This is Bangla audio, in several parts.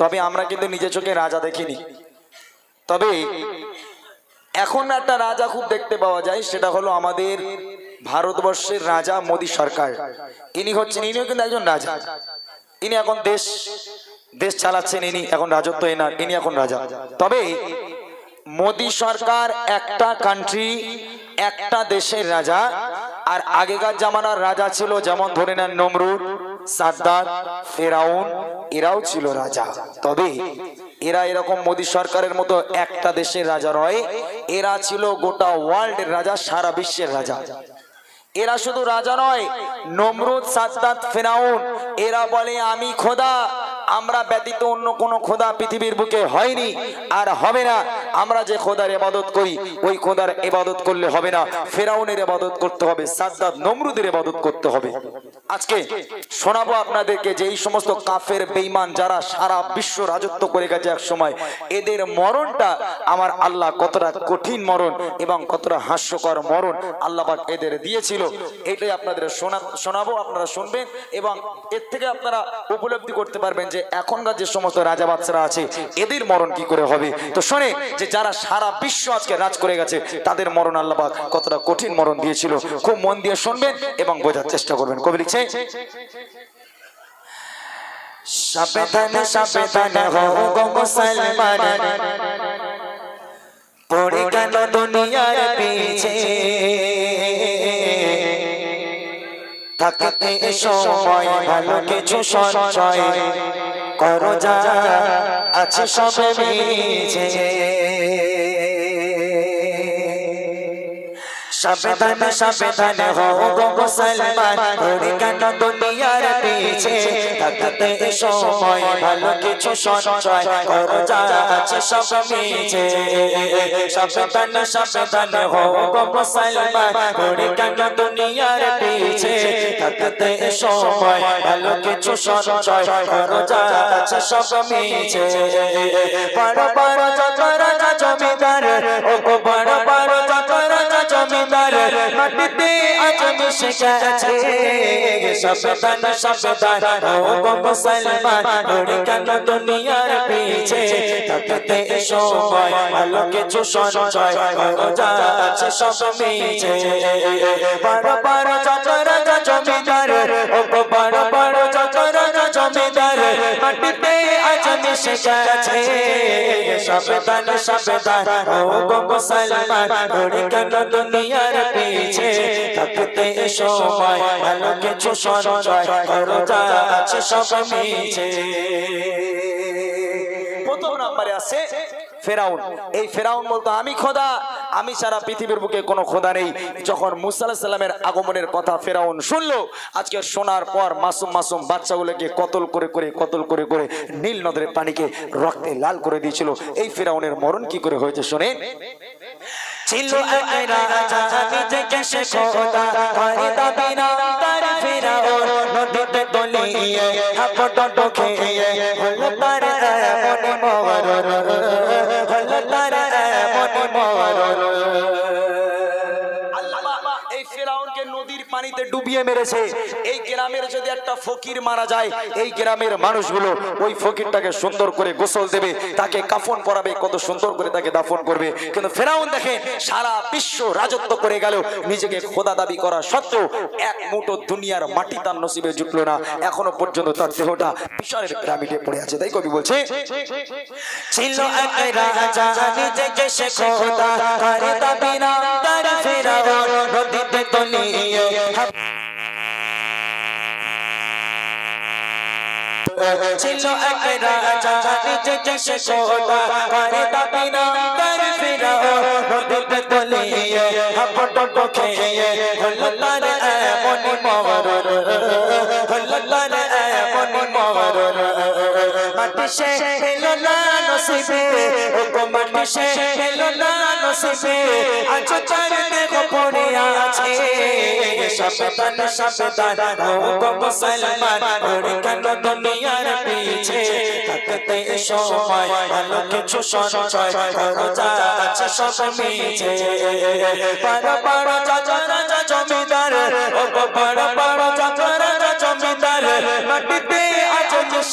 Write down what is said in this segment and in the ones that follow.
তবে আমরা কিন্তু নিজে চোখে রাজা দেখিনি। তবে এখন একটা রাজা খুব দেখতে পাওয়া যায়, সেটা হলো আমাদের ভারতবর্ষের রাজা মোদী সরকার। ইনি হচ্ছেন, ইনিও কিন্তু একজন রাজা। ইনি এখন দেশ দেশ চালাচ্ছেন ইনি, এখন রাজত্ব এনার, ইনি এখন রাজা। তবে মোদী সরকার একটা কান্ট্রি একটা দেশের রাজা, আর আগেকার জামানার রাজা ছিল, যেমন ধরে নেন নমরুদ সাদ্দার ফেরাউন, এরাও ছিল রাজা। তবে এরা এরকম মোদী সরকারের মতো একটা দেশের রাজা নয়, এরা ছিল গোটা ওয়ার্ল্ডের রাজা, সারা বিশ্বের রাজা। এরা শুধু রাজা নয়, নমরুদ, সাদ্দাত, ফেরাউন, এরা বলে, আমি খোদা, আমরা ব্যতীত অন্য কোনো খোদা পৃথিবীর বুকে হয়নি, আর হবে না। আমরা যে খোদার এবাদত করি, ওই খোদার এবাদত করলে হবে না। ফেরাউনের এবাদত করতে হবে সাদ্দাদ নমরুদের এবাদত করতে হবে। আজকে শোনাবো আপনাদেরকে যে এই সমস্ত কাফের বেইমান যারা সারা বিশ্ব রাজত্ব করে গেছে এক সময়, এদের মরণটা আমার আল্লাহ কতটা কঠিন মরণ এবং কতটা হাস্যকর মরণ আল্লাপাক এদের দিয়েছিল। এটাই আপনাদের শোনা, শোনাবো, আপনারা শুনবেন এবং এর থেকে আপনারা উপলব্ধি করতে পারবেন যে এখনকার যে সমস্ত রাজা বাচ্চারা আছে, এদের মরণ কি করে হবে। তো শোনে যে যারা সারা বিশ্ব আজকে রাজ করে গেছে, তাদের মরণ আল্লাপাক কতটা কঠিন মরণ দিয়েছিল। খুব মন দিয়ে শুনবেন এবং বোঝার চেষ্টা করবেন। কবি লিখছে করো যা আছে সবে সাবধানে সাবধানে হও গো মুসলমান পড়ে গেল দুনিয়ার পিছে? থাকতে সময় ভালো কিছু সঞ্চয় করো, যা আছে সব মিছে। সাবধানে সাবধানে হও গো মুসলমান পড়ে গেল দুনিয়ার পিছে? থাকতে সময় ভালো কিছু সঞ্চয় করো, যা আছে সব মিছে। বড় বড় জমিদার, ও মাটিতে আজ মিশে গেছে সাবধান সাবধান। ও মুসলমান পড়ে গেল দুনিয়ার পিছে? থাকতে সময় ভালো কিছু সঞ্চয় করো সব মিছে। বড় বড় যত জমিদার, ও বড় বড় যত জমিদার। মাটিতে আজ মিশে গেছে সাবধান সাবধান। ও মুসলমান পড়ে গেল দুনিয়ার পিছে? থাকতে সময় ভালো কিছু সঞ্চয় করো, যা আছে সব মিছে। প্রথম নম্বরে আছে ফেরাউন। এই ফেরাউন বলতো, আমি খোদা, আমি সারা পৃথিবীর বুকে কোনো খোদা নেই। যখন মুসা আলাহিস সাল্লামের আগমনের কথা ফেরাউন শুনলো, আজকে শোনার পর মাসুম মাসুম বাচ্চাগুলোকে কতল করে করে, কতল করে করে নীল নদের পানিকে রক্তে লাল করে দিয়েছিল। এই ফেরাউনের মরণ কি করে হয়েছে শোনেন? ছিল নিজেকে সে খোদা করে। তার ফেরাউন নদীতে তলিয়ে হাপট খেয়ে হল তার মনে মর হলো পানিতে ডুবিয়ে মেরেছে। এই গ্রামের যদি একটা ফকির মারা যায়, এই গ্রামের মানুষগুলো ওই ফকিরটাকে সুন্দর করে গোসল দেবে, তাকে কাফন পরাবে, কত সুন্দর করে তাকে দাফন করবে। কিন্তু ফেরাউন দেখেন, সারা বিশ্ব রাজত্ব করে গেল। নিজেকে খোদা দাবি করা সত্ত্বেও এক মুঠো দুনিয়ার মাটি তার নসিবে জুটলো না। এখনও পর্যন্ত তার দেহটা বিশালের পিরামিডে পড়ে আছে। তাই কবি বলছে, ছিল ছিল এক রাজা নিজেকে সে খোদা করে দাবি না তার ফেরাউন, নদীতে তলিয়ে হাপট খেয়ে হলো তার এমন মরণ হলো তার এমন মরণ। মাটি সে হেলো না নসিবে ও গো মাটি সে হেলো না নসিবে, আজ তার দেহ পড়ে আছে। সাবধান সাবধান, ও মুসলমান পড়ে গেল দুনিয়ার পিছে? থাকতে সময় ভালো কিছু সঞ্চয় যা আছে সব মিছে। বড় বড় চাচা রাজা জমিদার, ও বড় বড় চাচা রাজা জমিদার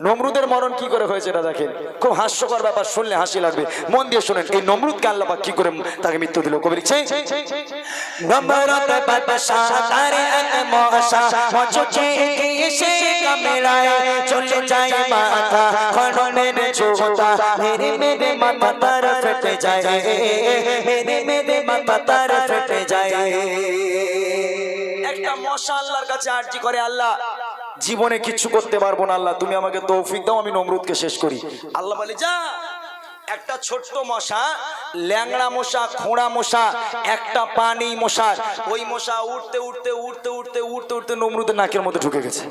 নমরুদের মরণ কি করে হয়েছে এটা দেখেন খুব হাস্যকর ব্যাপার শুনলে হাসি লাগবে মন দিয়ে শুনেন এই নমরুদকে আল্লাহ কি করে তাকে মৃত্যু দিল কবি লিখছে একটা মশা আল্লাহর কাছে আরজি করে আল্লাহ জীবনে কিছু করতে পারব না, আল্লাহ, তুমি আমাকে তৌফিক দাও, আমি নমরুদকে শেষ করি। আল্লাহ বলে, যা, একটা ছোট্ট মশা, ল্যাংড়া মশা, খোঁড়া মশা, একটা পানি মশা, ওই মশা উঠতে উঠতে উঠতে উঠতে উঠতে উঠতে নমরুদের নাকের মধ্যে ঢুকে গেছে।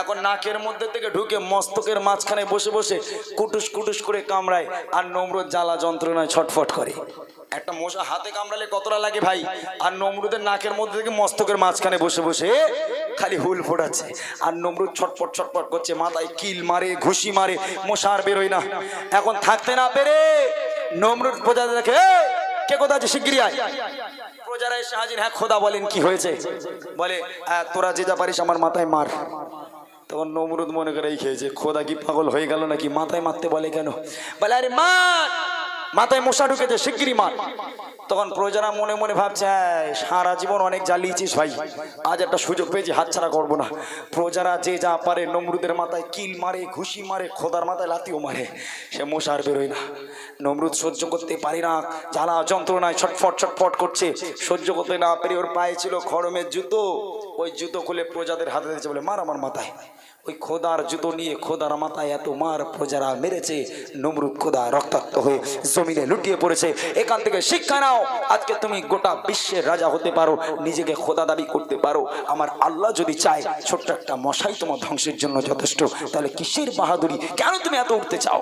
এখন নাকের মধ্যে থেকে ঢুকে মস্তকের মাঝখানে বসে বসে কুটুস কুটুস করে কামড়ায়, আর নমরুদ জ্বালা যন্ত্রণায় ছটফট করে। একটা মশা হাতে কামড়ালে কতটা লাগে ভাই? আর নমরুদের নাকের মধ্যে থেকে মস্তকের মাঝখানে বসে বসে খালি হুল ফোটাচ্ছে। আর নমরুদ ছটপট ছটপট করছে মাথায় কিল মারে ঘুষি মারে মশা আর বেরোয় না। এখন থাকতে না পেরে নমরুদ প্রজা দেখে কে কোথা আছে? শিগগিরি আয়। প্রজারা এসে হাজির হ্যাঁ খোদা বলেন কি হয়েছে? বলে "আহ, তোরা যে যা পারিস আমার মাথায় মার। তখন নমরুদ মনে করে এই খেয়েছে খোদা কি পাগল হয়ে গেল নাকি? মাথায় মারতে বলে কেন? বলে আরে মার! মাথায় মশা ঢুকেছে শিগগিরি মার। তখন প্রজারা মনে মনে ভাবছে "এই, সারা জীবন অনেক জ্বালিয়েছিস ভাই। আজ একটা সুযোগ পেয়েছি হাতছাড়া করব না। প্রজারা যে যা পারে নমরুদের মাথায় কিল মারে ঘুষি মারে খোদার মাথায় লাতিও মারে। সে মশা আর বেরোয় না। নমরুদ সহ্য করতে পারি না। জ্বালা যন্ত্রণায় ছটফট ছটফট করছে। সহ্য করতে না পেরে ওর পায়ে ছিল খড়মের জুতো। ওই জুতো খুলে প্রজাদের হাতে দিয়েছে বলে মার আমার মাথায়। ওই খোদার জুতো নিয়ে খোদার মাথায় এত মার প্রজারা মেরেছে, নমরুদ খোদা রক্তাক্ত হয়ে জমিনে লুটিয়ে পড়েছে। এখান থেকে শিক্ষা নাও, আজকে তুমি গোটা বিশ্বের রাজা হতে পারো, নিজেকে খোদা দাবি করতে পারো। আমার আল্লাহ যদি চায়, ছোট্ট একটা মশাই তোমার ধ্বংসের জন্য যথেষ্ট। তাহলে কিসের বাহাদুরি? কেন তুমি এত উঠতে চাও?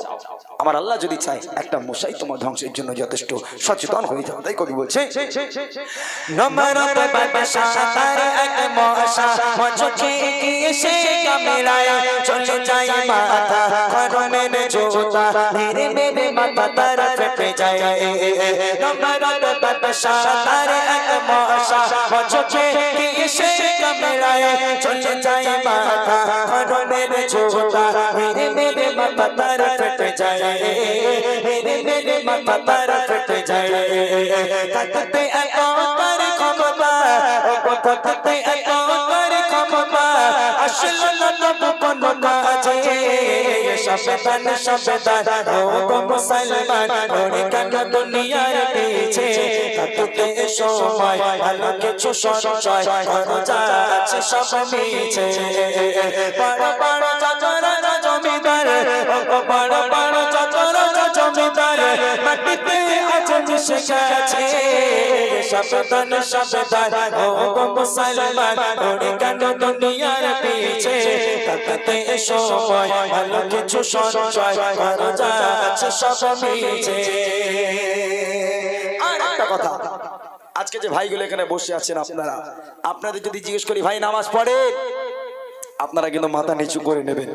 আমার আল্লাহ যদি চায়, একটা মশাই তোমার ধ্বংসের জন্য যথেষ্ট। সচেতন হয়ে যাও, তাই কবি বলছে। নমরত কামড়ায় চলে যায় মাথা খড়নের ছোটা মেরে মেরে মাথা তার ফেটে যায়। নমরত বাদশাহ তারে এক মশা মচুচে এসে কামড়ায় চলে যায় মাথা খড়নের ছোটা মেরে মেরে মাথা তার ফেটে যায়। মেরে মেরে মাথা তার ফেটে যায়। থাকতে এত তার ক্ষমতা ও থাকতে এত তার ক্ষমতা। আসল সাবধান সাবধান ও গো মুসলমান ওরে কেন দুনিয়ায় পেয়েছে। তাতে এসো সময় ভালো কিছু সঞ্চয় করো যাচ্ছে সব মিছে। বড় বড় চাচরা জমিদার বড় বড় চাচরা জমিদার, মাটিতে গেছে মুসলমান কেন দুনিয়ার পিছে? সময় ভালো কিছু সঞ্চয় যাচ্ছে সব মিছে। আর একটা কথা, আজকে যে ভাইগুলো এখানে বসে আছেন আপনারা, আপনাদের যদি জিজ্ঞেস করি, ভাই, নামাজ পড়ে? আপনারা কিন্তু মাথা নিচু করে নেবেন।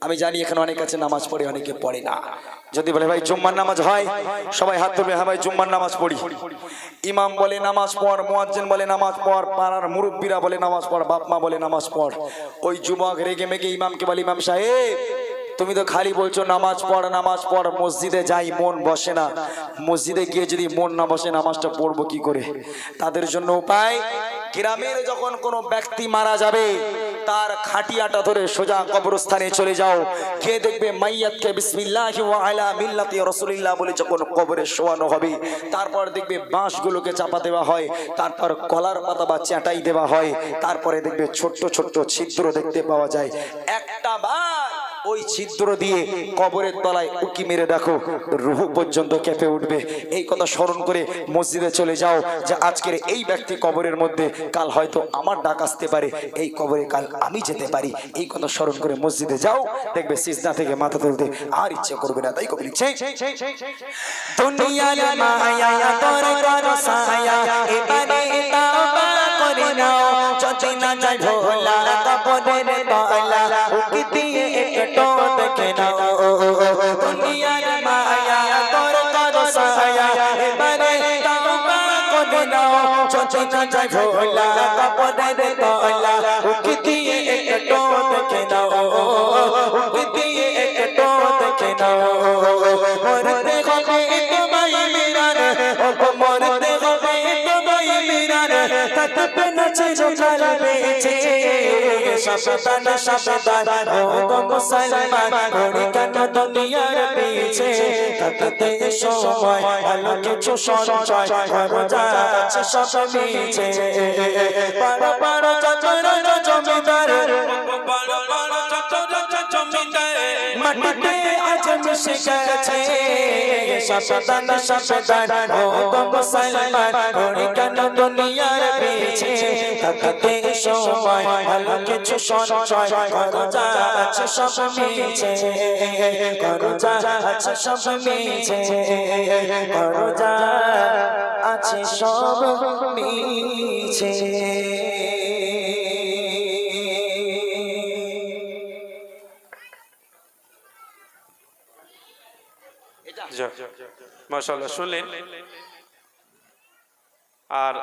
আমি জানি এখানে অনেক আছে, নামাজ পড়ে অনেকে পড়ে না। যদি বলে, ভাই, জুম্মার নামাজ হয়? সবাই হাত তুলবে হ্যাঁ ভাই, জুম্মার নামাজ পড়ি। ইমাম বলে, নামাজ পড়। মোয়াজ্জেন বলে, নামাজ পড়। পাড়ার মুরব্বীরা বলে, নামাজ পড়। বাপ মা বলে, নামাজ পড়। ওই যুবক রেগে মেগে ইমামকে বলে, ইমাম সাহেব, তুমি তো খালি বলছো নামাজ পড় নামাজ পড়। মসজিদে যাই, মন বসে না। মসজিদে গিয়ে যদি মন না বসে, নামাজটা পড়ব কি করে? তাদের জন্য উপায়, গ্রামের যখন কোনো ব্যক্তি মারা যাবে তার খাটিয়াটা ধরে সোজা কবরস্থানে চলে যাও। কে দেখবে মাইয়াতকে বিসমিল্লাহি ওয়া আলা মিল্লাতি রাসূলিল্লাহ বলে যখন কবরে শোয়ানো হবে, তারপর দেখবে বাঁশগুলোকে চাপা দেওয়া হয়, তারপর কলার পাতা বা চ্যাটাই দেওয়া হয়, তারপরে দেখবে ছোট্ট ছোট্ট ছিদ্র দেখতে পাওয়া যায়। একটা বার ওই ছিদ্র দিয়ে কবরের তলায় উকি মেরে দেখো। রুহু পর্যন্ত কেঁপে উঠবে। এই কথা স্মরণ করে মসজিদে চলে যাও যে আজকের এই ব্যক্তি কবরের মধ্যে, কাল হয়তো আমার ডাক আসতে পারে। এই কবরে কাল আমি যেতে পারি। এই কথা স্মরণ করে মসজিদে যাও। দেখবে সিজদা থেকে মাথা তুলতে আর ইচ্ছে করবে না। তাই কবি লিখছে, দুনিয়ার মায়া তোর করো সায়া এবারে যায় ভোলা ভোলা কাপড়ের তলা উকি দিয়ে একটু দেখে নাও উকি দিয়ে একটু দেখে নাও মরতে হবে তোমায় মিরার ও মরতে হবে তোমায় মিরার ততপে নাচে জোকাল বেচে সাবধান সাবধান ও গো মুসলমান ঘড়ি কেন দুনিয়ার পিছে তাতে সময় ভালো কিছু সঞ্চয় করো যাচ্ছে সব মিছে পার মাটিতে আজ মিশে গেছে। সাবধান ও গো মুসলমান ঘড়ি কেন দুনিয়ার পিছে থাকতে সময় ভালো কিছু সঞ্চয় করো যাচ্ছে সব মিছে। করো যাচ্ছে সব মিছে। করো, যা আছে সব মিছে। মাশাআল্লাহ শুনলেন? আর